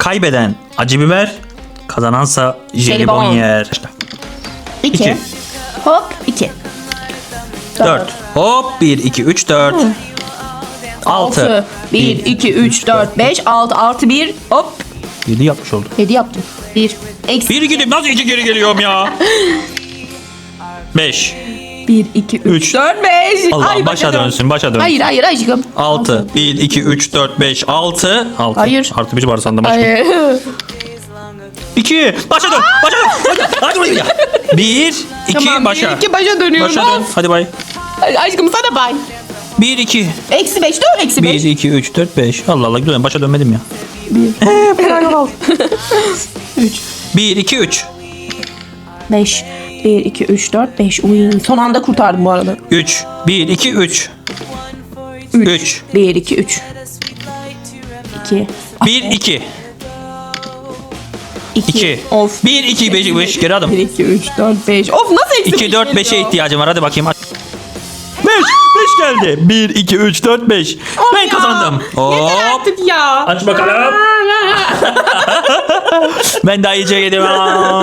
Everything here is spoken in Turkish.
Kaybeden acı biber, kazanansa jelibon Jelibon. yer. 2. İki. Hop 2. 4. Hop 1 2 3 4. 6. 6. 1, 2, 3, 4, 5, 6, artı 1. Hop. 7 yapmış olduk. 7 yaptım. 1. Eksi 1 gidip nasıl 2 geri geliyorum ya? 5. 1, 2, 3, Üç. 4, 5. Allah başa dönsün başa dön. Hayır hayır aşkım. 6. 1 2 3 4 5 6. 6. Hayır. Artı 1 var sandım aşkım. Hayır. 2. Başa dön. Başa dön. Hadi, hadi oraya. 1 2 tamam, başa. 1, 2 başa dönüyorum. Başa dön. Hadi bay. Aşkım sana bay. 1 2 Eksi 5 dur eksi 1 5. 2 3 4 5. Allah Allah gidiyorum başa dönmedim ya. 3. 1 2 3 5. 1, 2, 3, 4, 5. Uy, son anda kurtardım bu arada. 3 1 2 3 3 1, 2, 3. 2. 1 2 2. 2 Of. 1 2 5 5 geri adım. 1, 2, 3, 4, 5. Of nasıl eksi 2 beş 4 5'e geliyor? ihtiyacım var. Hadi bakayım. 5 5 geldi. 1 2 3 4 5. Ben Ya, kazandım. Yeter Hop. artık ya. Aç bakalım. Ben daha iyice yedim.